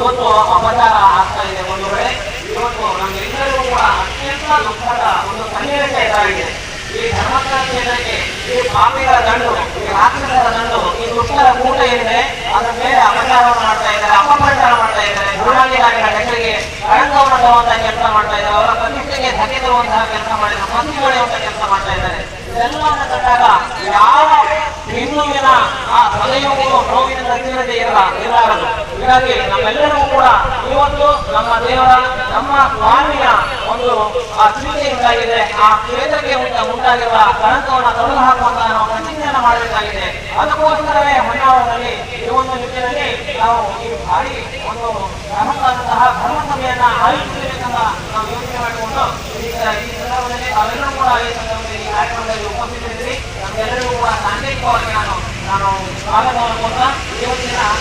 ಇವತ್ತು ಅಪಚಾರ ಆಗ್ತಾ ಇದೆ ಒಂದು ವೇಳೆ ಇವತ್ತು ನಮ್ಮೆಲ್ಲರಿಗೂ ಕೂಡ ಅತ್ಯಂತ ದುಃಖದ ಒಂದು ಸನ್ನಿವೇಶ ಇದಾಗಿದೆ. ಈ ಧರ್ಮಸ್ಥಳ ಈ ಪಾಪಿಗಳ ದಂಡು, ಈ ರಾಕ್ಷಸರ ದಂಡು, ಈ ದುಷ್ಟರ ಕೂಟ ಏನಿದೆ, ಅದರ ಮೇಲೆ ಅಪಚಾರವನ್ನು ಮಾಡ್ತಾ ಇದ್ದಾರೆ, ಅಪಪ್ರಚಾರ ಮಾಡ್ತಾ ಇದ್ದಾರೆ. ಗುರುನಾಳಿಗಾರಿಗಳ ಹೆಸರಿಗೆ ಕಳಂಕವನ್ನು ತರುವಂತಹ ಕೆಲಸ ಮಾಡ್ತಾ ಇದ್ದಾರೆ. ಅವರ ಪ್ರತಿಷ್ಠೆಗೆ ಧಕ್ಕೆ ತರುವಂತಹ ಕೆಲಸ ಮಾಡಿದ್ದಾರೆ ಮಂತ್ರಿಗಳೆಯುವಂತಹ ಕೆಲಸ ಮಾಡ್ತಾ ಇದ್ದಾರೆ. ಇದೆಲ್ಲವನ್ನು ಕಂಡಾಗ ಯಾವ ಹಿಂದುವಿನ ಆ ಹೃದಯವು ನೋವಿನ ಇಲ್ಲ ಇರಲಾರದು ಹೀಗಾಗಿ ನಮ್ಮೆಲ್ಲರೂ ಕೂಡ ಇವತ್ತು ನಮ್ಮ ದೇವರ, ನಮ್ಮ ಸ್ವಾಮಿಯ ಒಂದು, ಆ ಆ ಕ್ಷೇತ್ರಕ್ಕೆ ಉಂಟ, ಉಂಟಾಗಿರುವ ಕಳಂಕವನ್ನು ತೊಡೆದು ಹಾಕುವಂತಹ ನಾವು ಮಾಡಬೇಕಾಗಿದೆ. ಅದಕ್ಕೋಸ್ಕರವೇ ಹೊನ್ನಾವರದಲ್ಲಿ. ಈ ಒಂದು ನಿಟ್ಟಿನಲ್ಲಿ ನಾವು ಈ ಭಾರಿ ಒಂದು ಬೃಹತ್ತಾದಂತಹ ಧರ್ಮಸಭೆಯನ್ನ ನಾವು ಯೋಚನೆ ಮಾಡಿಕೊಂಡು ಈ ಸಂದರ್ಭದಲ್ಲಿ ತಾವೆಲ್ಲರೂ ಕೂಡ ಈ ಸಂದರ್ಭದಲ್ಲಿ ಕಾರ್ಯಕ್ರಮದಲ್ಲಿ ಉಪಸ್ಥಿತರಿದ್ದೀರಿ ಕೂಡ ಸಾಂಕೇತಿಕವಾಗಿ ನಾನು Còn 我我 cái bồn.